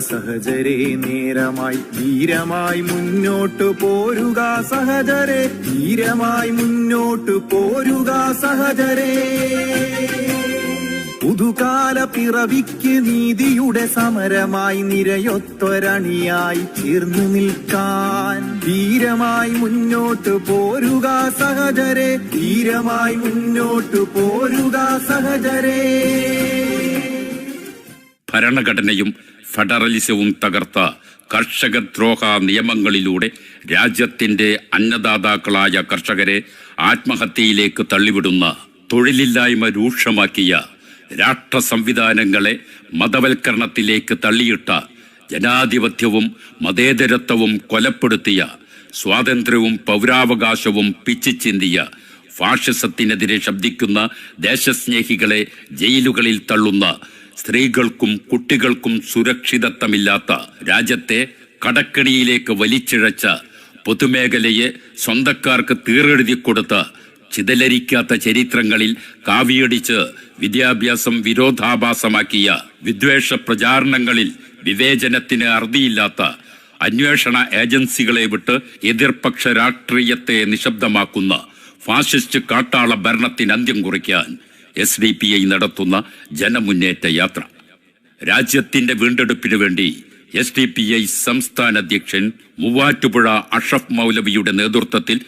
സഹജരെ നേരമായി ധീരമായി മുന്നോട്ട് പോരുക സഹജരെ ധീരമായി മുന്നോട്ട് പോരുക സഹജരെ പുതുകാല പിറവിക്ക് നീതിയുടെ സമരമായി നിരയൊത്തൊരണിയായി തീർന്നു നിൽക്കാൻ. ധീരമായി മുന്നോട്ട് പോരുക സഹജരെ ധീരമായി മുന്നോട്ട് പോരുക സഹജരെ ഭരണഘടനയും ഫെഡറലിസവും തകർത്ത കർഷകദ്രോഹ നിയമങ്ങളിലൂടെ രാജ്യത്തിന്റെ അന്നദാതാക്കളായ കർഷകരെ ആത്മഹത്യയിലേക്ക് തള്ളിവിടുന്ന തൊഴിലില്ലായ്മ രൂക്ഷമാക്കിയ രാഷ്ട്ര സംവിധാനങ്ങളെ മതവൽക്കരണത്തിലേക്ക് തള്ളിയിട്ട ജനാധിപത്യവും മതേതരത്വവും കൊലപ്പെടുത്തിയ സ്വാതന്ത്ര്യവും പൗരാവകാശവും പിച്ചിച്ചിന്തിയ ഫാഷിസത്തിനെതിരെ ശബ്ദിക്കുന്ന ദേശസ്നേഹികളെ ജയിലുകളിൽ തള്ളുന്ന സ്ത്രീകൾക്കും കുട്ടികൾക്കും സുരക്ഷിതത്വമില്ലാത്ത രാജ്യത്തെ കടക്കണിയിലേക്ക് വലിച്ചിഴച്ച പൊതുമേഖലയെ സ്വന്തക്കാർക്ക് തീറെഴുതി കൊടുത്ത ചിതലരിക്കാത്ത ചരിത്രങ്ങളിൽ കാവിയടിച്ച് വിദ്യാഭ്യാസം വിരോധാഭാസമാക്കിയ വിദ്വേഷ പ്രചാരണങ്ങളിൽ വിവേചനത്തിന് അറുതിയില്ലാത്ത അന്വേഷണ ഏജൻസികളെ വിട്ട് എതിർപക്ഷ രാഷ്ട്രീയത്തെ നിശബ്ദമാക്കുന്ന ഫാസിസ്റ്റ് കാട്ടാള ഭരണത്തിന് അന്ത്യം കുറിക്കാൻ എസ് ഡി പി ഐ നടത്തുന്ന ജനമുന്നേറ്റ യാത്ര. രാജ്യത്തിന്റെ വീണ്ടെടുപ്പിനു വേണ്ടി എസ് ഡി പി ഐ സംസ്ഥാന അധ്യക്ഷൻ മൂവാറ്റുപുഴ അഷഫ് മൗലവിയുടെ നേതൃത്വത്തിൽ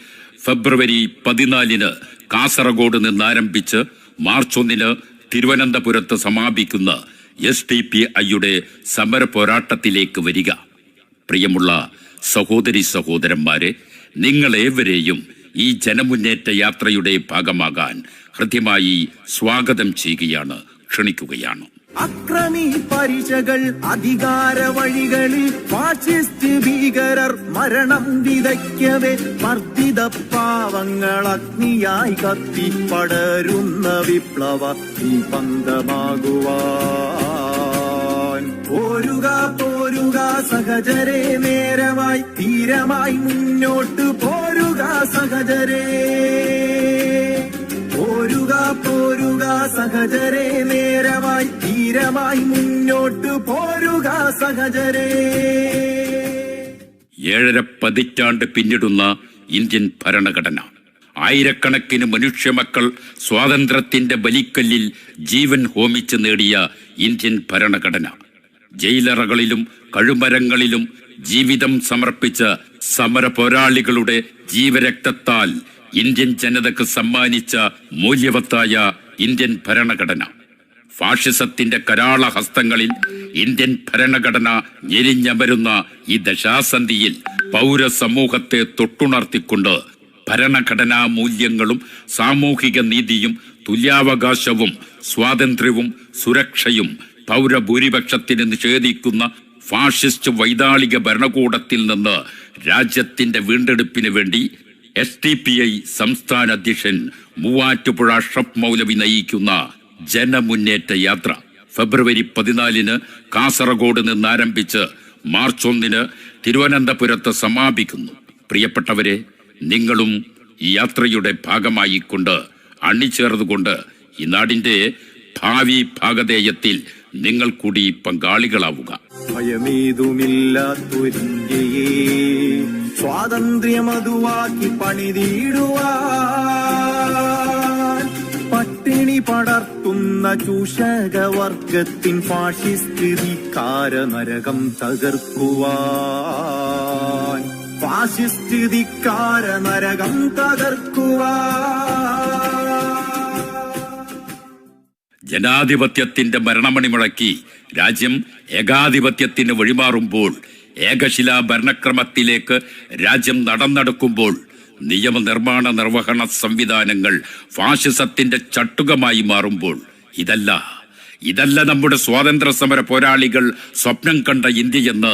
ഫെബ്രുവരി പതിനാലിന് കാസർഗോഡ് നിന്നാരംഭിച്ച് മാർച്ച് ഒന്നിന് തിരുവനന്തപുരത്ത് സമാപിക്കുന്ന എസ് ഡി പി ഐയുടെ സമര പോരാട്ടത്തിലേക്ക് വരിക. പ്രിയമുള്ള സഹോദരി സഹോദരന്മാരെ നിങ്ങളേവരെയും ഈ ജനമുന്നേറ്റ യാത്രയുടെ ഭാഗമാകാൻ ഹൃദ്യമായി സ്വാഗതം ചെയ്യുകയാണ് ക്ഷണിക്കുകയാണ്. അക്രമി പരിചകൾ അധികാര വഴികളിൽ ഫാഷിസ്റ്റ് ഭീകരർ മരണം വിതയ്ക്കവേ മർദ്ദിത പാവങ്ങൾ അഗ്നിയായി കത്തി പടരുന്ന വിപ്ലവ ദീപന്തമാകുവാൻ പോരുക പോരുക സഹജരെ നേരമായി ധീരമായി മുന്നോട്ട് പോരുക സഹജരെ പോരുക സഹജരെ നേരമായി ധീരമായി മുന്നോട്ട് പോരുക സഹജരെ ഏഴര പതിറ്റാണ്ട് പിന്നിടുന്ന ഇന്ത്യൻ ഭരണഘടന. ആയിരക്കണക്കിന് മനുഷ്യമക്കൾ സ്വാതന്ത്ര്യത്തിന്റെ ബലിക്കല്ലിൽ ജീവൻ ഹോമിച്ച് നേടിയ ഇന്ത്യൻ ഭരണഘടന. ജയിലറകളിലും കഴുമരങ്ങളിലും ജീവിതം സമർപ്പിച്ച സമര പോരാളികളുടെ ജീവരക്തത്താൽ ഇന്ത്യൻ ജനതക്ക് സമ്മാനിച്ച മൂല്യവത്തായ ഇന്ത്യൻ ഭരണഘടന. ഫാഷിസത്തിന്റെ കരാള ഹസ്തങ്ങളിൽ ഇന്ത്യൻ ഭരണഘടന ഞെരിഞ്ഞമരുന്ന ഈ ദശാസന്ധിയിൽ പൗരസമൂഹത്തെ തൊട്ടുണർത്തിക്കൊണ്ട് ഭരണഘടനാ മൂല്യങ്ങളും സാമൂഹിക നീതിയും തുല്യാവകാശവും സ്വാതന്ത്ര്യവും സുരക്ഷയും പൗരഭൂരിപക്ഷത്തിന് നിഷേധിക്കുന്ന ഫാഷിസ്റ്റ് വൈതാളിക ഭരണകൂടത്തിൽ നിന്ന് രാജ്യത്തിന്റെ വീണ്ടെടുപ്പിന് വേണ്ടി എസ് ടി പി ഐ സംസ്ഥാന അധ്യക്ഷൻ മൂവാറ്റുപുഴ ഷഫ് മൗലവി നയിക്കുന്ന ജനമുന്നേറ്റ യാത്ര. ഫെബ്രുവരി പതിനാലിന് കാസർഗോഡ് നിന്ന് ആരംഭിച്ച് മാർച്ച് ഒന്നിന് തിരുവനന്തപുരത്ത് സമാപിക്കുന്നു. പ്രിയപ്പെട്ടവരെ നിങ്ങളും ഈ യാത്രയുടെ ഭാഗമായിക്കൊണ്ട് അണിചേർന്നുകൊണ്ട് ഈ നാടിന്റെ ഭാവി ഭാഗധേയത്തിൽ നിങ്ങൾ കൂടി പങ്കാളികളാവുക. ഭയമേതുമില്ലാത്തൊരിന്ത്യയെ സ്വാതന്ത്ര്യമതുവാക്കി പണിതീടുവാൻ. പട്ടിണി പടർത്തുന്ന ചൂഷകവർഗത്തിൻ ഫാഷിസ്റ്റ് ധിക്കാര നരകം തകർക്കുവാൻ. ഫാഷിസ്റ്റ് തകർക്കുവാൻ. ജനാധിപത്യത്തിന്റെ മരണമണി മുഴക്കി രാജ്യം ഏകാധിപത്യത്തിന് വഴിമാറുമ്പോൾ ഏകശിലാ ഭരണക്രമത്തിലേക്ക് രാജ്യം നടന്നെടുക്കുമ്പോൾ നിയമനിർമ്മാണ നിർവഹണ സംവിധാനങ്ങൾ ഫാഷിസത്തിന്റെ ചട്ടുകമായി മാറുമ്പോൾ ഇതല്ല. ഇതല്ല നമ്മുടെ സ്വാതന്ത്ര്യ സമര പോരാളികൾ സ്വപ്നം കണ്ട ഇന്ത്യയെന്ന്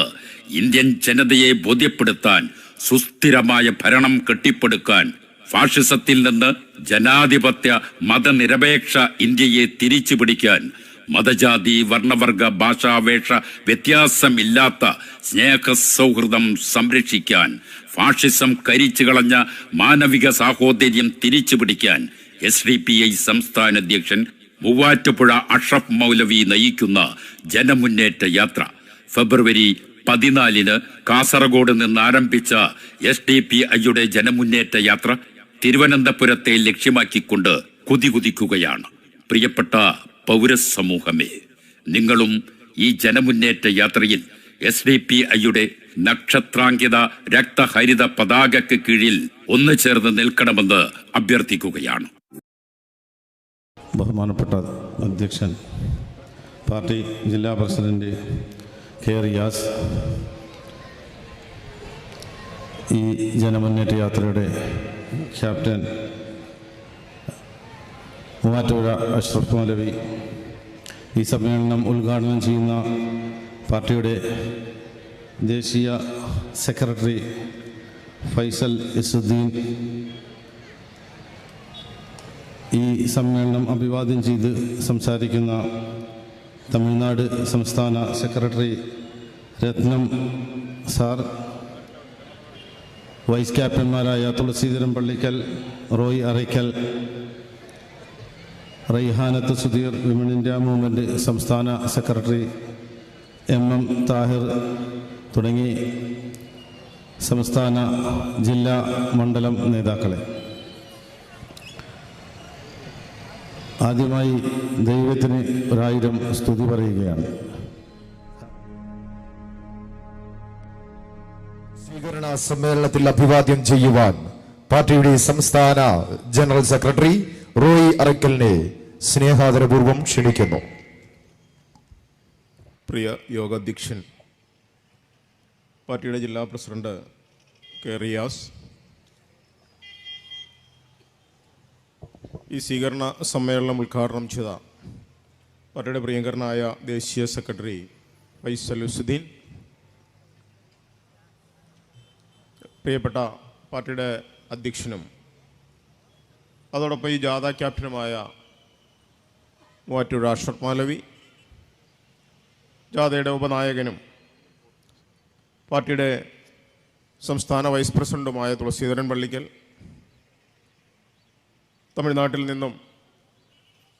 ഇന്ത്യൻ ജനതയെ ബോധ്യപ്പെടുത്താൻ സുസ്ഥിരമായ ഭരണം കെട്ടിപ്പടുക്കാൻ ഫാഷിസത്തിൽ നിന്ന് ജനാധിപത്യ മതനിരപേക്ഷ ഇന്ത്യയെ തിരിച്ചു പിടിക്കാൻ മതജാതി വർണവർഗ ഭാഷാവേഷ വ്യത്യാസമില്ലാത്ത സ്നേഹ സൗഹൃദം സംരക്ഷിക്കാൻ ഫാഷിസം കരിച്ചു കളഞ്ഞ മാനവിക സാഹോദര്യം തിരിച്ചു പിടിക്കാൻ എസ് ഡി പി ഐ സംസ്ഥാന അധ്യക്ഷൻ മൂവാറ്റുപുഴ അഷ്റഫ് മൗലവി നയിക്കുന്ന ജനമുന്നേറ്റ യാത്ര. ഫെബ്രുവരി പതിനാലിന് കാസർഗോഡ് നിന്ന് ആരംഭിച്ച എസ് ഡി പി ഐയുടെ ജനമുന്നേറ്റ യാത്ര തിരുവനന്തപുരത്തെ ലക്ഷ്യമാക്കിക്കൊണ്ട് കുതികുതിക്കുകയാണ്. പ്രിയപ്പെട്ട പൗരസമൂഹമേ. നിങ്ങളും ഈ ജനമുന്നേറ്റ യാത്രയിൽ എസ് ഡി പി ഐയുടെ നക്ഷത്രാങ്കിത രക്തഹരിത പതാകയ്ക്ക് കീഴിൽ ഒന്നു ചേർന്ന് നിൽക്കണമെന്ന് അഭ്യർത്ഥിക്കുകയാണ്. ബഹുമാനപ്പെട്ട അധ്യക്ഷൻ പാർട്ടി ജില്ലാ പ്രസിഡന്റ് കെ റിയാസ് ഈ ജനമുന്നേറ്റ യാത്രയുടെ ക്യാപ്റ്റൻ മൂവാറ്റുപുഴ അഷ്റഫ് മൗലവി ഈ സമ്മേളനം ഉദ്ഘാടനം ചെയ്യുന്ന പാർട്ടിയുടെ ദേശീയ സെക്രട്ടറി ഫൈസൽ ഇസുദ്ദീൻ ഈ സമ്മേളനം അഭിവാദ്യം ചെയ്ത് സംസാരിക്കുന്ന തമിഴ്നാട് സംസ്ഥാന secretary Ratnam sir vice ക്യാപ്റ്റന്മാരായ Thulaseedharam Pallikkal Roy Arakkal Raihanath Sudheer women India movement സംസ്ഥാന സെക്രട്ടറി എം എം താഹിർ തുടങ്ങി സംസ്ഥാന ജില്ലാ മണ്ഡലം നേതാക്കളെ. ആദ്യമായി ദൈവത്തിന് ഒരായിരം സ്തുതി പറയുകയാണ്. സ്വീകരണ സമ്മേളനത്തിൽ അഭിവാദ്യം ചെയ്യുവാൻ പാർട്ടിയുടെ സംസ്ഥാന ജനറൽ സെക്രട്ടറി റോയി അറക്കലിനെ സ്നേഹാദരപൂർവം ക്ഷണിക്കുന്നു. പ്രിയ യോഗാധ്യക്ഷൻ പാർട്ടിയുടെ ജില്ലാ പ്രസിഡന്റ് കെ റിയാസ് ഈ സ്വീകരണ സമ്മേളനം ഉദ്ഘാടനം ചെയ്ത പാർട്ടിയുടെ പ്രിയങ്കരനായ ദേശീയ സെക്രട്ടറി വൈസ് അലുസുദ്ദീൻ പ്രിയപ്പെട്ട പാർട്ടിയുടെ അധ്യക്ഷനും അതോടൊപ്പം ഈ ജാഥ ക്യാപ്റ്റനുമായ മൂവാറ്റൂർ അഷ്റഫ് മാലവി ജാഥയുടെ ഉപനായകനും പാർട്ടിയുടെ സംസ്ഥാന വൈസ് പ്രസിഡന്റുമായ തുളസീധരൻ പള്ളിക്കൽ തമിഴ്നാട്ടിൽ നിന്നും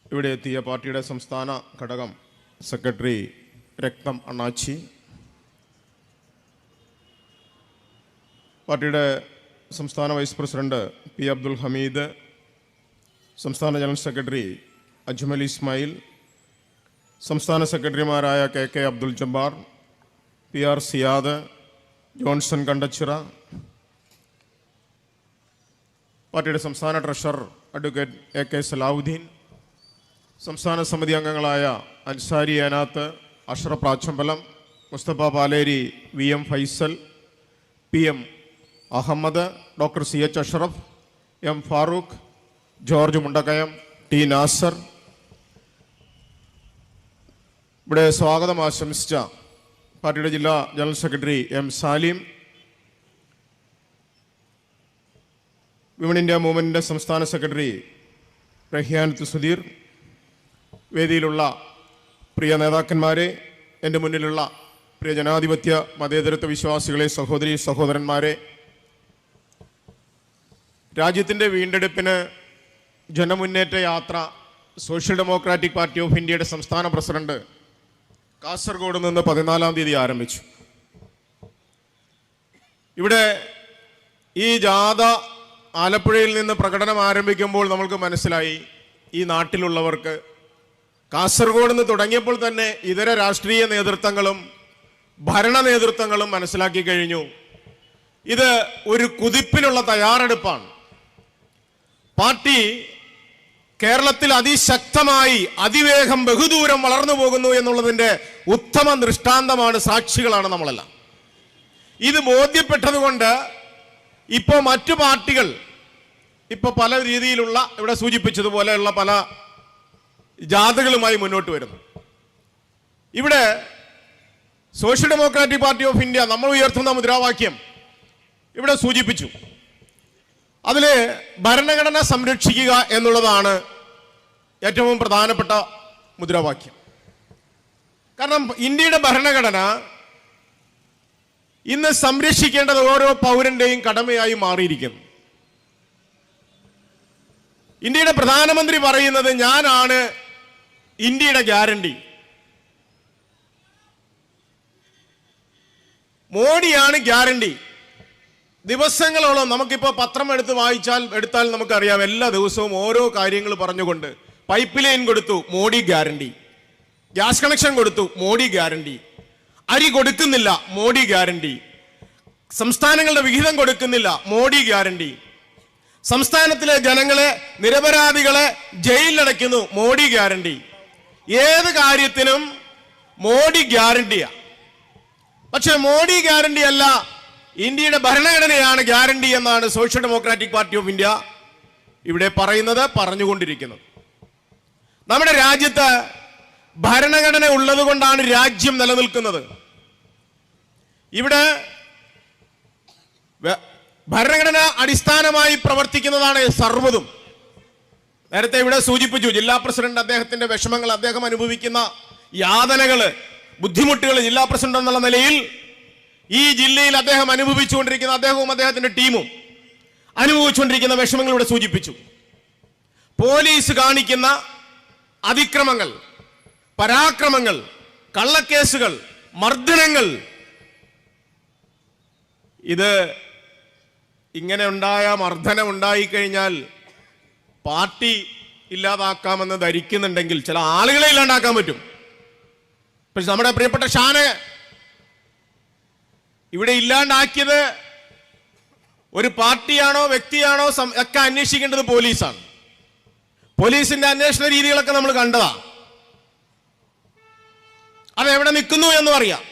ഇവിടെ എത്തിയ പാർട്ടിയുടെ സംസ്ഥാന ഘടകം സെക്രട്ടറി രക്തം അണ്ണാച്ചി പാർട്ടിയുടെ സംസ്ഥാന vice president P Abdul Hameed സംസ്ഥാന ജനറൽ സെക്രട്ടറി അജ്മൽ ഇസ്മായിൽ സംസ്ഥാന സെക്രട്ടറിമാരായ K K Abdul Jabbar P R Siyad Johnson Kandachira പാർട്ടിയുടെ സംസ്ഥാന treasurer advocate A K Salahuddin സംസ്ഥാന സമിതി അംഗങ്ങളായ Ansari Anath Ashraf Prachambalam Musthafa Paleri V M Faisal P M Ahammed doctor C H Ashraf M Farooq George Mundakayam T Nasar ഇവിടെ സ്വാഗതം ആശംസിച്ച പാർട്ടിയുടെ ജില്ലാ general secretary M Salim women India മൂവ്മെന്റിന്റെ സംസ്ഥാന secretary റഹ്യാനത്ത് Sudheer വേദിയിലുള്ള പ്രിയ നേതാക്കന്മാരെ എന്റെ മുന്നിലുള്ള പ്രിയ ജനാധിപത്യ മതേതരത്വ വിശ്വാസികളെ സഹോദരി സഹോദരന്മാരെ രാജ്യത്തിന്റെ വീണ്ടെടുപ്പിന് ജനമുന്നേറ്റ യാത്ര സോഷ്യൽ ഡെമോക്രാറ്റിക് പാർട്ടി ഓഫ് ഇന്ത്യയുടെ സംസ്ഥാന പ്രസിഡന്റ് കാസർഗോഡ് നിന്ന് പതിനാലാം തീയതി ആരംഭിച്ചു. ഇവിടെ ഈ ജാഥ ആലപ്പുഴയിൽ നിന്ന് പ്രകടനം ആരംഭിക്കുമ്പോൾ നമ്മൾക്ക് മനസ്സിലായി ഈ നാട്ടിലുള്ളവർക്ക് കാസർഗോഡ് നിന്ന് തുടങ്ങിയപ്പോൾ തന്നെ ഇതര രാഷ്ട്രീയ നേതൃത്വങ്ങളും ഭരണ നേതൃത്വങ്ങളും മനസ്സിലാക്കി കഴിഞ്ഞു. ഇത് ഒരു കുതിപ്പിനുള്ള തയ്യാറെടുപ്പാണ്. പാർട്ടി കേരളത്തിൽ അതിശക്തമായി അതിവേഗം ബഹുദൂരം വളർന്നു പോകുന്നു എന്നുള്ളതിന്റെ ഉത്തമ ദൃഷ്ടാന്തമാണ് സാക്ഷികളാണ് നമ്മളെല്ലാം. ഇത് ബോധ്യപ്പെട്ടതുകൊണ്ട് ഇപ്പോൾ മറ്റു പാർട്ടികൾ ഇപ്പോൾ പല രീതിയിലുള്ള ഇവിടെ സൂചിപ്പിച്ചതുപോലെയുള്ള പല ജാഥകളുമായി മുന്നോട്ട് വരുന്നു. ഇവിടെ social democratic party of India നമ്മൾ ഉയർത്തുന്ന മുദ്രാവാക്യം ഇവിടെ സൂചിപ്പിച്ചു. അതിൽ ഭരണഘടന സംരക്ഷിക്കുക എന്നുള്ളതാണ് ഏറ്റവും പ്രധാനപ്പെട്ട മുദ്രാവാക്യം. കാരണം ഇന്ത്യയുടെ ഭരണഘടന ഇന്ന് സംരക്ഷിക്കേണ്ടത് ഓരോ പൗരന്റെയും കടമയായി മാറിയിരിക്കുന്നു. ഇന്ത്യയുടെ പ്രധാനമന്ത്രി പറയുന്നത് ഞാനാണ് ഇന്ത്യയുടെ ഗ്യാരണ്ടി. മോഡിയാണ് ഗ്യാരണ്ടി. ദിവസങ്ങളോളം നമുക്കിപ്പോൾ പത്രം എടുത്ത് വായിച്ചാൽ എടുത്താൽ നമുക്കറിയാം എല്ലാ ദിവസവും ഓരോ കാര്യങ്ങൾ പറഞ്ഞുകൊണ്ട് പൈപ്പ് ലൈൻ കൊടുത്തു മോഡി ഗ്യാരണ്ടി. ഗ്യാസ് കണക്ഷൻ കൊടുത്തു മോഡി ഗ്യാരണ്ടി. അരി കൊടുക്കുന്നില്ല മോഡി ഗ്യാരണ്ടി. സംസ്ഥാനങ്ങളുടെ വിഹിതം കൊടുക്കുന്നില്ല മോഡി ഗ്യാരണ്ടി. സംസ്ഥാനത്തിലെ ജനങ്ങളെ നിരപരാധികളെ ജയിലിലടയ്ക്കുന്നു മോഡി ഗ്യാരണ്ടി. ഏത് കാര്യത്തിനും മോഡി ഗ്യാരണ്ടിയാ. പക്ഷെ മോഡി ഗ്യാരണ്ടി അല്ല ഇന്ത്യയുടെ ഭരണഘടനയാണ് ഗ്യാരണ്ടി എന്നാണ് social democratic party of India ഇവിടെ പറയുന്നത് പറഞ്ഞുകൊണ്ടിരിക്കുന്നത്. നമ്മുടെ രാജ്യത്ത് ഭരണഘടന ഉള്ളതുകൊണ്ടാണ് രാജ്യം നിലനിൽക്കുന്നത്. ഇവിടെ ഭരണഘടന അടിസ്ഥാനമായി പ്രവർത്തിക്കുന്നതാണ് സർവതും. നേരത്തെ ഇവിടെ സൂചിപ്പിച്ചു ജില്ലാ പ്രസിഡന്റ് അദ്ദേഹത്തിന്റെ വിഷമങ്ങൾ അദ്ദേഹം അനുഭവിക്കുന്ന യാതനകൾ ബുദ്ധിമുട്ടുകൾ ജില്ലാ പ്രസിഡന്റ് എന്നുള്ള നിലയിൽ ഈ ജില്ലയിൽ അദ്ദേഹം അനുഭവിച്ചുകൊണ്ടിരിക്കുന്ന അദ്ദേഹവും അദ്ദേഹത്തിന്റെ ടീമും അനുഭവിച്ചുകൊണ്ടിരിക്കുന്ന വിഷമങ്ങളിലൂടെ സൂചിപ്പിച്ചു. പോലീസ് കാണിക്കുന്ന അതിക്രമങ്ങൾ പരാക്രമങ്ങൾ കള്ളക്കേസുകൾ മർദ്ദനങ്ങൾ ഇത് ഇങ്ങനെ ഉണ്ടായ മർദ്ദനം ഉണ്ടായിക്കഴിഞ്ഞാൽ പാർട്ടി ഇല്ലാതാക്കാമെന്ന് ധരിക്കുന്നുണ്ടെങ്കിൽ ചില ആളുകളെ ഇല്ലാണ്ടാക്കാൻ പറ്റും. പക്ഷെ നമ്മുടെ പ്രിയപ്പെട്ട ഷാന് ഇവിടെ ഇല്ലാണ്ടാക്കിയത് ഒരു പാർട്ടിയാണോ വ്യക്തിയാണോ ഒക്കെ അന്വേഷിക്കേണ്ടത് പോലീസാണ്. പോലീസിന്റെ അന്വേഷണ രീതികളൊക്കെ നമ്മൾ കണ്ടതാ. അതെവിടെ നിൽക്കുന്നു എന്നും അറിയാം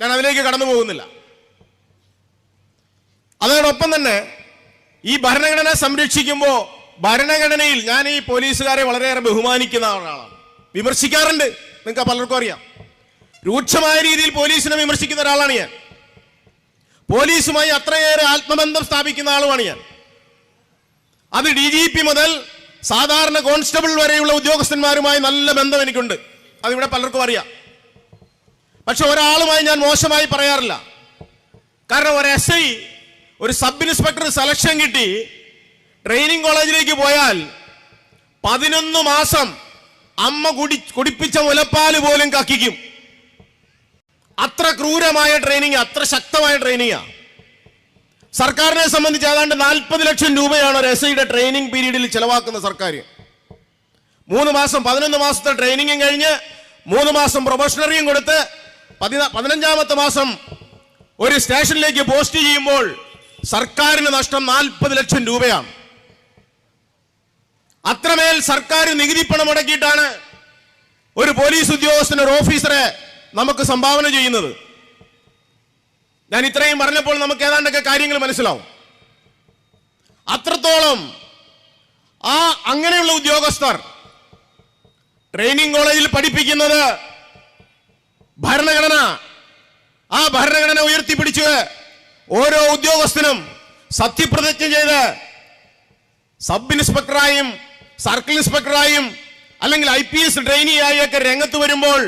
ഞാൻ അതിലേക്ക് കടന്നു പോകുന്നില്ല. അതോടൊപ്പം തന്നെ ഈ ഭരണഘടന സംരക്ഷിക്കുമ്പോൾ ഭരണഘടനയിൽ ഞാൻ ഈ പോലീസുകാരെ വളരെയേറെ ബഹുമാനിക്കുന്ന ഒരാളാണ്. വിമർശിക്കാറുണ്ട്. നിങ്ങൾക്ക് പലർക്കും അറിയാം. രൂക്ഷമായ രീതിയിൽ പോലീസിനെ വിമർശിക്കുന്ന ഒരാളാണ് ഞാൻ. പോലീസുമായി അത്രയേറെ ആത്മബന്ധം സ്ഥാപിക്കുന്ന ആളുമാണ് ഞാൻ. അത് ഡി ജി പി മുതൽ സാധാരണ കോൺസ്റ്റബിൾ വരെയുള്ള ഉദ്യോഗസ്ഥന്മാരുമായി നല്ല ബന്ധം എനിക്കുണ്ട്. അതിവിടെ പലർക്കും അറിയാം. പക്ഷെ ഒരാളുമായി ഞാൻ മോശമായി പറയാറില്ല. കാരണം ഒരു എസ് ഐ ഒരു സബ് ഇൻസ്പെക്ടർ സെലക്ഷൻ കിട്ടി. ട്രെയിനിങ് കോളേജിലേക്ക് പോയാൽ പതിനൊന്ന് മാസം അമ്മ കുടി കുടിപ്പിച്ച മുലപ്പാൽ പോലും കക്കിക്കും. അത്ര ക്രൂരമായ ട്രെയിനിങ് അത്ര ശക്തമായ ട്രെയിനിങ്ങാ സർക്കാരിനെ സംബന്ധിച്ച് ഏതാണ്ട് നാൽപ്പത് ലക്ഷം രൂപയാണ് ഒരു എസ് ഐയുടെ ട്രെയിനിങ് പീരീഡിൽ ചെലവാക്കുന്ന സർക്കാർ മൂന്ന് മാസം പതിനൊന്ന് മാസത്തെ ട്രെയിനിങ്ങും കഴിഞ്ഞ് മൂന്ന് മാസം പ്രൊബഷണറിയും കൊടുത്ത് പതിന- പതിനഞ്ചാമത്തെ മാസം ഒരു സ്റ്റേഷനിലേക്ക് പോസ്റ്റ് ചെയ്യുമ്പോൾ സർക്കാരിന് നഷ്ടം നാൽപ്പത് ലക്ഷം രൂപയാണ്. അത്രമേൽ സർക്കാർ നികുതി പണം മുടക്കിയിട്ടാണ് ഒരു പോലീസ് ഉദ്യോഗസ്ഥൻ ഒരു ഓഫീസറെ നമുക്ക് സംഭാവന ചെയ്യുന്നത്. ഞാൻ ഇത്രയും പറഞ്ഞപ്പോൾ നമുക്ക് ഏതാണ്ടൊക്കെ കാര്യങ്ങൾ മനസ്സിലാവും. അത്രത്തോളം ആ അങ്ങനെയുള്ള ഉദ്യോഗസ്ഥർ ട്രെയിനിങ് കോളേജിൽ പഠിപ്പിക്കുന്നത് ഭരണഘടന ആ ഭരണഘടന ഉയർത്തിപ്പിടിച്ച് ഓരോ ഉദ്യോഗസ്ഥനും സത്യപ്രതിജ്ഞ ചെയ്ത് സബ് ഇൻസ്പെക്ടറായും സർക്കിൾ ഇൻസ്പെക്ടറായും അല്ലെങ്കിൽ ഐ പി എസ് ട്രെയിനിയായി ഒക്കെ രംഗത്ത് വരുമ്പോൾ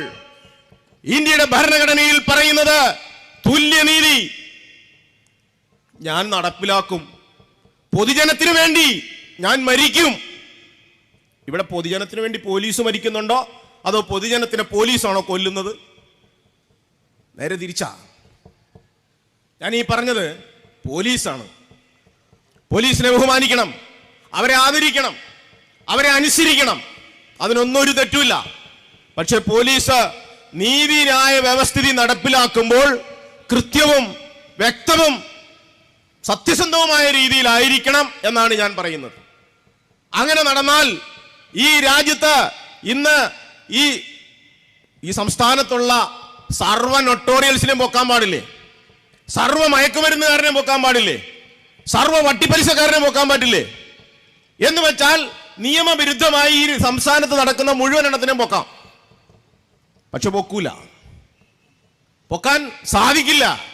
ഇന്ത്യയുടെ ഭരണഘടനയിൽ പറയുന്നത് തുല്യനീതി. ഞാൻ നടപ്പിലാക്കും. പൊതുജനത്തിനു വേണ്ടി ഞാൻ മരിക്കും. ഇവിടെ പൊതുജനത്തിന് വേണ്ടി പോലീസ് മരിക്കുന്നുണ്ടോ? അതോ പൊതുജനത്തിനെ പോലീസാണോ കൊല്ലുന്നത്? നേരെ തിരിച്ചാ. ഞാൻ ഈ പറഞ്ഞത് പോലീസാണ്. പോലീസിനെ ബഹുമാനിക്കണം. അവരെ ആദരിക്കണം. അവരെ അനുസരിക്കണം. അതിനൊന്നും ഒരു തെറ്റുമില്ല. പക്ഷെ പോലീസ് നീതിന്യായ വ്യവസ്ഥിതി നടപ്പിലാക്കുമ്പോൾ കൃത്യവും വ്യക്തവും സത്യസന്ധവുമായ രീതിയിലായിരിക്കണം എന്നാണ് ഞാൻ പറയുന്നത്. അങ്ങനെ നടന്നാൽ ഈ രാജ്യത്ത് ഇന്ന് ഈ ഈ സംസ്ഥാനത്തുള്ള സർവ നൊട്ടോറിയൽസിനെയും പൊക്കാൻ പാടില്ലേ? സർവ മയക്കുമരുന്നുകാരനെ പൊക്കാൻ പാടില്ലേ? സർവ വട്ടിപ്പലിശക്കാരനെ പൊക്കാൻ പറ്റില്ലേ? എന്ന് വെച്ചാൽ നിയമവിരുദ്ധമായി ഈ സംസ്ഥാനത്ത് നടക്കുന്ന മുഴുവൻ എണ്ണത്തിനും പൊക്കാം. പക്ഷെ പൊക്കൂല. പൊക്കാൻ സാധിക്കില്ല.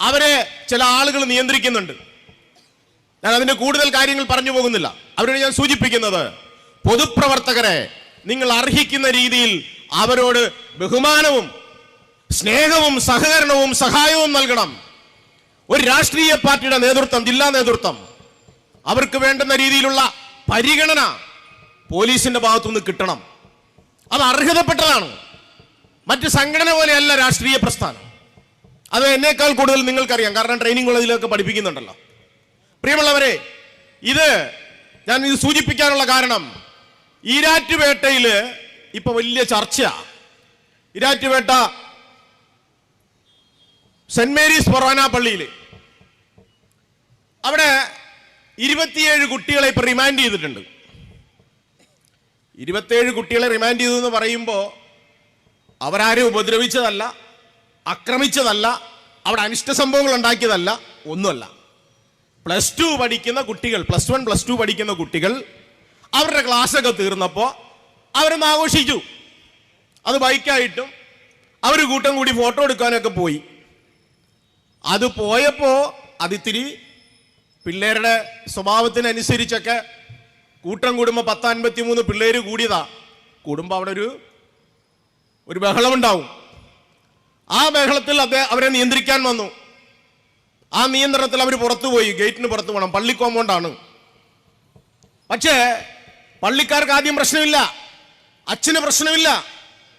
അവരെ ചില ആളുകൾ നിയന്ത്രിക്കുന്നുണ്ട്. ഞാൻ അതിന്റെ കൂടുതൽ കാര്യങ്ങൾ പറഞ്ഞു പോകുന്നില്ല. അവരോട് ഞാൻ സൂചിപ്പിക്കുന്നത് പൊതുപ്രവർത്തകരെ നിങ്ങൾ അർഹിക്കുന്ന രീതിയിൽ അവരോട് ബഹുമാനവും സ്നേഹവും സഹകരണവും സഹായവും നൽകണം. ഒരു രാഷ്ട്രീയ പാർട്ടിയുടെ നേതൃത്വം ജില്ലാ നേതൃത്വം അവർക്ക് വേണ്ടുന്ന രീതിയിലുള്ള പരിഗണന പോലീസിന്റെ ഭാഗത്തുനിന്ന് കിട്ടണം. അത് അർഹതപ്പെട്ടതാണ്. മറ്റ് സംഘടന പോലെയല്ല രാഷ്ട്രീയ പ്രസ്ഥാനം. അത് എന്നേക്കാൾ കൂടുതൽ നിങ്ങൾക്കറിയാം. കാരണം ട്രെയിനിങ് കോളേജിലൊക്കെ പഠിപ്പിക്കുന്നുണ്ടല്ലോ. പ്രിയമുള്ളവരെ ഇത് ഞാൻ ഇത് സൂചിപ്പിക്കാനുള്ള കാരണം ഈരാറ്റുപേട്ടയിൽ ഇപ്പൊ വലിയ ചർച്ച ഈരാറ്റുപേട്ട സെന്റ് മേരീസ് ഫൊറാന പള്ളിയിൽ അവിടെ ഇരുപത്തിയേഴ് കുട്ടികളെ ഇപ്പൊ റിമാൻഡ് ചെയ്തിട്ടുണ്ട്. ഇരുപത്തിയേഴ് കുട്ടികളെ റിമാൻഡ് ചെയ്തു എന്ന് പറയുമ്പോൾ അവരാരും ഉപദ്രവിച്ചതല്ല ആക്രമിച്ചതല്ല അവിടെ അനിഷ്ട സംഭവങ്ങൾ ഉണ്ടാക്കിയതല്ല ഒന്നുമല്ല. പ്ലസ് ടു പഠിക്കുന്ന കുട്ടികൾ പ്ലസ് വൺ പ്ലസ് ടു പഠിക്കുന്ന കുട്ടികൾ അവരുടെ ക്ലാസ്സൊക്കെ തീർന്നപ്പോൾ അവരൊന്ന് ആഘോഷിച്ചു. അത് ബൈക്കായിട്ടും അവർ കൂട്ടം കൂടി ഫോട്ടോ എടുക്കാനൊക്കെ പോയി. അത് പോയപ്പോൾ അതിത്തിരി പിള്ളേരുടെ സ്വഭാവത്തിനനുസരിച്ചൊക്കെ കൂട്ടം കൂടുമ്പോൾ പത്ത് അൻപത്തി മൂന്ന് പിള്ളേർ കൂടിയതാ. കൂടുമ്പോൾ അവിടെ ഒരു ഒരു ബഹളമുണ്ടാവും. ആ ബഹളത്തിൽ അദ്ദേഹം അവരെ നിയന്ത്രിക്കാൻ വന്നു. ആ നിയന്ത്രണത്തിൽ അവർ പുറത്തുപോയി ഗേറ്റിന് പുറത്തു പോകണം പള്ളി കോമ്പൗണ്ടാണ്. പക്ഷേ പള്ളിക്കാർക്ക് ആദ്യം പ്രശ്നമില്ല. അച്ഛന് പ്രശ്നമില്ല.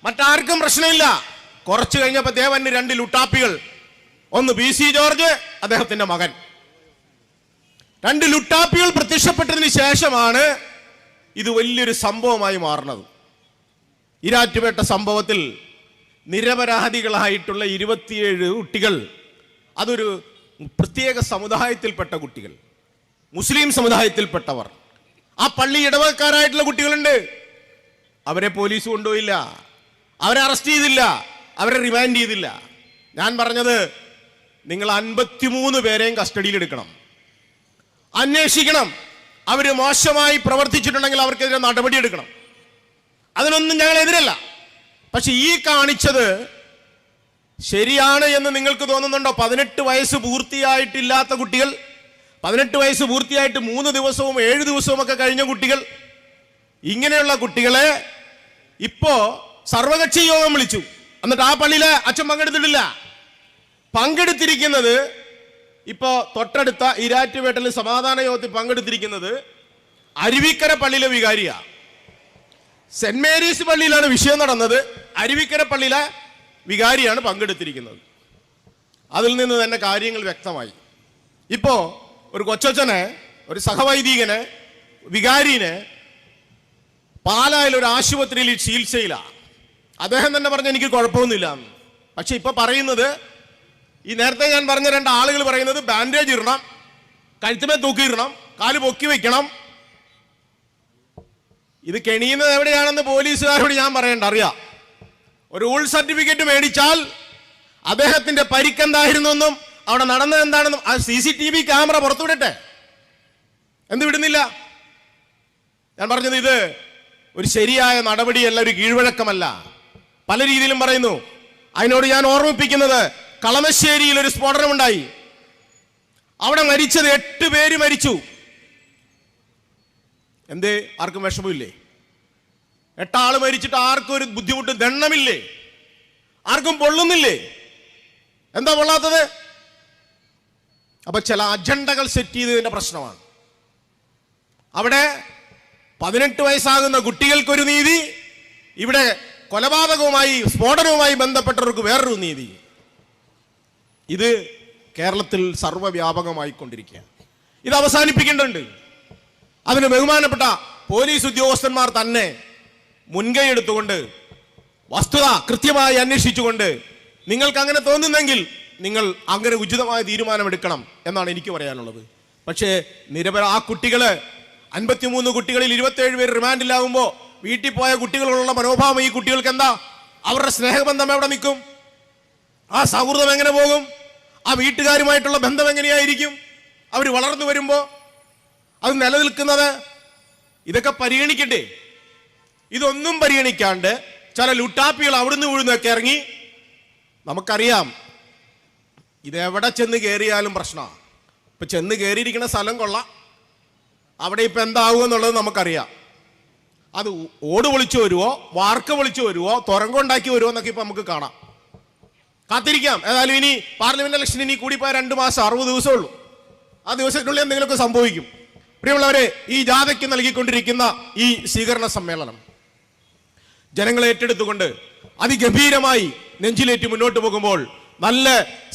മറ്റാർക്കും പ്രശ്നമില്ല. കുറച്ചു കഴിഞ്ഞപ്പോൾ ദേവന് രണ്ട് ലുട്ടാപ്പികൾ. ഒന്ന് ബി സി ജോർജ് അദ്ദേഹത്തിന്റെ മകൻ. രണ്ട് ലുട്ടാപ്പികൾ പ്രത്യക്ഷപ്പെട്ടതിന് ശേഷമാണ് ഇത് വലിയൊരു സംഭവമായി മാറുന്നത്. ഇരാറ്റുപേട്ട സംഭവത്തിൽ നിരപരാധികളായിട്ടുള്ള ഇരുപത്തിയേഴ് കുട്ടികൾ അതൊരു പ്രത്യേക സമുദായത്തിൽപ്പെട്ട കുട്ടികൾ മുസ്ലിം സമുദായത്തിൽപ്പെട്ടവർ. ആ പള്ളി ഇടവക്കാരായിട്ടുള്ള കുട്ടികളുണ്ട്. അവരെ പോലീസ് കൊണ്ടുപോയില്ല. അവരെ അറസ്റ്റ് ചെയ്തില്ല. അവരെ റിമാൻഡ് ചെയ്തില്ല. ഞാൻ പറഞ്ഞത് നിങ്ങൾ അൻപത്തിമൂന്ന് പേരെയും കസ്റ്റഡിയിൽ എടുക്കണം. അന്വേഷിക്കണം. അവർ മോശമായി പ്രവർത്തിച്ചിട്ടുണ്ടെങ്കിൽ അവർക്കെതിരെ നടപടിയെടുക്കണം അതിനൊന്നും ഞങ്ങൾ എതിരല്ല. പക്ഷെ ഈ കാണിച്ചത് ശരിയാണ് എന്ന് നിങ്ങൾക്ക് തോന്നുന്നുണ്ടോ? പതിനെട്ട് വയസ്സ് പൂർത്തിയായിട്ടില്ലാത്ത കുട്ടികൾ പതിനെട്ട് വയസ്സ് പൂർത്തിയായിട്ട് മൂന്ന് ദിവസവും ഏഴ് ദിവസവും ഒക്കെ കഴിഞ്ഞ കുട്ടികൾ ഇങ്ങനെയുള്ള കുട്ടികളെ ഇപ്പോ സർവകക്ഷി യോഗം വിളിച്ചു. എന്നിട്ട് ആ പള്ളിയിലെ അച്ഛൻ പങ്കെടുത്തിട്ടില്ല. പങ്കെടുത്തിരിക്കുന്നത് ഇപ്പോ തൊട്ടടുത്ത ഇരാറ്റുപേട്ടയിൽ സമാധാന യോഗത്തിൽ പങ്കെടുത്തിരിക്കുന്നത് അരുവിക്കര പള്ളിയിലെ വികാരിയാ. സെന്റ് മേരീസ് പള്ളിയിലാണ് വിഷയം നടന്നത്. അരുവിക്കര പള്ളിയിലെ വികാരിയാണ് പങ്കെടുത്തിരിക്കുന്നത്. അതിൽ നിന്ന് തന്നെ കാര്യങ്ങൾ വ്യക്തമായി. ഇപ്പോ ഒരു കൊച്ചച്ഛനെ ഒരു സഹവൈദികനെ വികാരിനെ പാലായിൽ ഒരു ആശുപത്രിയിൽ ചികിത്സയിലാണ് അദ്ദേഹം തന്നെ പറഞ്ഞ എനിക്ക് കുഴപ്പമൊന്നുമില്ല. പക്ഷെ ഇപ്പൊ പറയുന്നത് ഈ നേരത്തെ ഞാൻ പറഞ്ഞ രണ്ട് ആളുകൾ പറയുന്നത് ബാൻഡേജ് ഇടണം കഴുത്തുമേ തൂക്കിയിടണം കാൽ പൊക്കി വെക്കണം ഇത് കെണിയുന്നത് എവിടെയാണെന്ന് പോലീസുകാരോട് ഞാൻ പറയണ്ട അറിയാം. ഒരു ഊൾ സർട്ടിഫിക്കറ്റ് മേടിച്ചാൽ അദ്ദേഹത്തിന്റെ പരിക്കെന്തായിരുന്നു എന്നും അവിടെ നടന്നത് എന്താണെന്നും ആ C C T V camera പുറത്തുവിടട്ടെ. എന്ത് വിടുന്നില്ല? ഞാൻ പറഞ്ഞത് ഇത് ഒരു ശരിയായ നടപടിയല്ല ഒരു കീഴ്വഴക്കമല്ല. പല രീതിയിലും പറയുന്നു. അതിനോട് ഞാൻ ഓർമ്മിപ്പിക്കുന്നത് കളമശ്ശേരിയിൽ ഒരു സ്ഫോടനമുണ്ടായി. അവിടെ മരിച്ചത് എട്ട് പേര് മരിച്ചു. എന്തേ? ആർക്കും വിഷമമില്ലേ? എട്ടാൾ മരിച്ചിട്ട് ആർക്കും ഒരു ബുദ്ധിമുട്ട് ദണ്ണമില്ലേ ആർക്കും പൊള്ളുന്നില്ലേ? എന്താ പൊള്ളാത്തത്? അപ്പൊ ചില അജണ്ടകൾ സെറ്റ് ചെയ്തതിന്റെ പ്രശ്നമാണ്. അവിടെ പതിനെട്ട് വയസ്സാകുന്ന കുട്ടികൾക്കൊരു നീതി ഇവിടെ കൊലപാതകവുമായി സ്ഫോടനവുമായി ബന്ധപ്പെട്ടവർക്ക് വേറൊരു നീതി. ഇത് കേരളത്തിൽ സർവവ്യാപകമായിക്കൊണ്ടിരിക്കുകയാണ്. ഇത് അവസാനിപ്പിക്കേണ്ടതുണ്ട്. അതിന് ബഹുമാനപ്പെട്ട പോലീസ് ഉദ്യോഗസ്ഥന്മാർ തന്നെ മുൻകൈ എടുത്തുകൊണ്ട് വസ്തുത കൃത്യമായി അന്വേഷിച്ചുകൊണ്ട് നിങ്ങൾക്ക് അങ്ങനെ തോന്നുന്നെങ്കിൽ നിങ്ങൾ അങ്ങനെ ഉചിതമായ തീരുമാനമെടുക്കണം എന്നാണ് എനിക്ക് പറയാനുള്ളത്. പക്ഷേ നിരവധി ആ കുട്ടികൾ അൻപത്തിമൂന്ന് കുട്ടികളിൽ ഇരുപത്തിയേഴ് പേര് റിമാൻഡിലാകുമ്പോൾ വീട്ടിൽ പോയ കുട്ടികളുള്ള മനോഭാവം ഈ കുട്ടികൾക്ക് എന്താ? അവരുടെ സ്നേഹബന്ധം എവിടെ നിൽക്കും? ആ സൗഹൃദം എങ്ങനെ പോകും? ആ വീട്ടുകാരുമായിട്ടുള്ള ബന്ധം എങ്ങനെയായിരിക്കും? അവർ വളർന്നു വരുമ്പോൾ അത് നിലനിൽക്കുന്നത്? ഇതൊക്കെ പരിഗണിക്കണ്ടേ? ഇതൊന്നും പരിഗണിക്കാണ്ട് ചില ലുട്ടാപ്പികൾ അവിടുന്ന് ഇവിടുന്നൊക്കെ ഇറങ്ങി. നമുക്കറിയാം ഇതെവിടെ ചെന്ന് കയറിയാലും പ്രശ്നമാണ് ഇപ്പൊ ചെന്ന് കയറിയിരിക്കുന്ന സ്ഥലം കൊള്ളാം. അവിടെ ഇപ്പൊ എന്താകും എന്നുള്ളത് നമുക്കറിയാം. അത് ഓട് പൊളിച്ചു വരുവോ വാർക്ക പൊളിച്ചു വരുവോ തുരങ്കുണ്ടാക്കി വരുവോ എന്നൊക്കെ ഇപ്പൊ നമുക്ക് കാണാം. കാത്തിരിക്കാം. ഏതായാലും ഇനി പാർലമെന്റ് ഇലക്ഷൻ ഇനി കൂടിപ്പോയ രണ്ട് മാസം അറുപത് ദിവസമേ ഉള്ളൂ. ആ ദിവസത്തിനുള്ളിൽ എന്തെങ്കിലുമൊക്കെ സംഭവിക്കും. പ്രിയമുള്ളവരെ ഈ ജാഥയ്ക്ക് നൽകിക്കൊണ്ടിരിക്കുന്ന ഈ സ്വീകരണ സമ്മേളനം ജനങ്ങളെ ഏറ്റെടുത്തുകൊണ്ട് അതിഗംഭീരമായി നെഞ്ചിലേറ്റി മുന്നോട്ട് പോകുമ്പോൾ നല്ല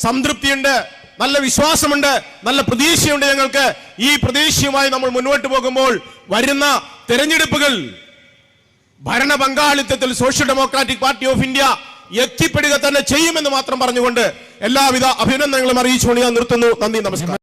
സംതൃപ്തിയുണ്ട് നല്ല വിശ്വാസമുണ്ട് നല്ല പ്രതീക്ഷയുണ്ട് ഞങ്ങൾക്ക്. ഈ പ്രതീക്ഷയുമായി നമ്മൾ മുന്നോട്ട് പോകുമ്പോൾ വരുന്ന തെരഞ്ഞെടുപ്പുകൾ ഭരണ പങ്കാളിത്തത്തിൽ social democratic party of India എത്തിപ്പെടുക തന്നെ ചെയ്യുമെന്ന് മാത്രം പറഞ്ഞുകൊണ്ട് എല്ലാവിധ അഭിനന്ദനങ്ങളും അറിയിച്ചുകൊണ്ട് ഞാൻ നിർത്തുന്നു. നന്ദി നമസ്കാരം.